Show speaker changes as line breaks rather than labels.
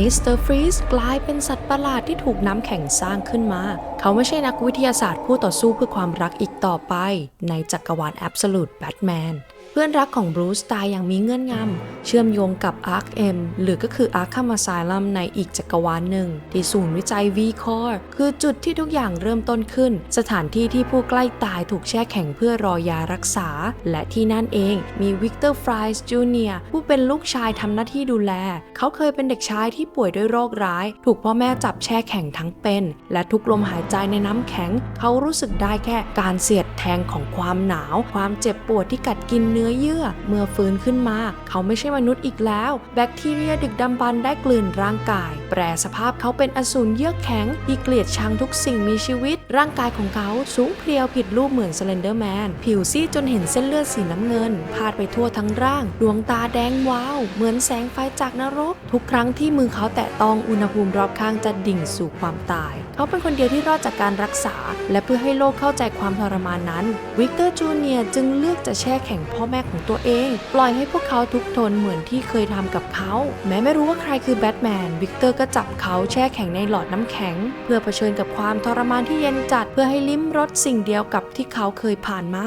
มิสเตอร์ฟรีสกลายเป็นสัตว์ประหลาดที่ถูกน้ำแข็งสร้างขึ้นมา เขาไม่ใช่นักวิทยาศาสตร์ผู้ต่อสู้เพื่อความรักอีกต่อไป ในจักรวาลแอบสูดแบทแมน เพื่อนรักของบรูซตายอย่างมีเงื่อนงำ เชื่อมโยงกับอาร์คเอ็มหรือก็คืออาร์ค m มา s า l ัมในอีกจักรวาลหนึ่ง ที่ศูนย์วิจัย v c o r คือจุดที่ทุกอย่างเริ่มต้นขึ้น สถานที่ที่ผู้ใกล้ตายถูกแช่แข็งเพื่อรอยารักษา และที่นั่นเองมีวิกเตอร์ฟรายส์จูเนียผู้เป็นลูกชายทำหน้าที่ดูแล เขาเคยเป็นเด็กชายที่ป่วยด้วยโรคร้าย ถูกพ่อแม่จับแช่แข็งทั้งเป็น และทุกลมหายใจในน้ำแข็ง เขารู้สึกได้แค่การเสียดแทงของความหนาว ความเจ็บปวดที่กัดกินเนื้อเยื่อ เมื่อฟื้นขึ้นมา เขาไม่ใช่มนุษย์อีกแล้ว แบคทีเรียดึกดำบรรได้กลืนร่างกาย แปรสภาพเขาเป็นอสูรเยือกแข็งที่เกลียดชังทุกสิ่งมีชีวิต ร่างกายของเขาสูงเพรียวผิดรูปเหมือนสเลนเดอร์แมนผิวซีดจนเห็นเส้นเลือดสีน้ำเงิน พาดไปทั่วทั้งร่าง ดวงตาแดงวาว เหมือนแสงไฟจากนรก ทุกครั้งที่มือเขาแตะต้องอุณหภูมิรอบข้างจะดิ่งสู่ความตาย เขาเป็นคนเดียวที่รอดจากการรักษา และเพื่อให้โลกเข้าใจความทรมานนั้น วิกเตอร์จูเนียจึงเลือกจะแช่แข็งพ่อแม่ของตัวเอง ปล่อยให้พวกเขาทุกทนเหมือนที่เคยทำกับเขา แม้ไม่รู้ว่าใครคือแบทแมนวิกเตอร์ก็จับเขาแช่แข็งในหลอดน้ำแข็ง เพื่อเผชิญกับความทรมานที่เย็นจัดเพื่อให้ลิ้มรสสิ่งเดียวกับที่เขาเคยผ่านมา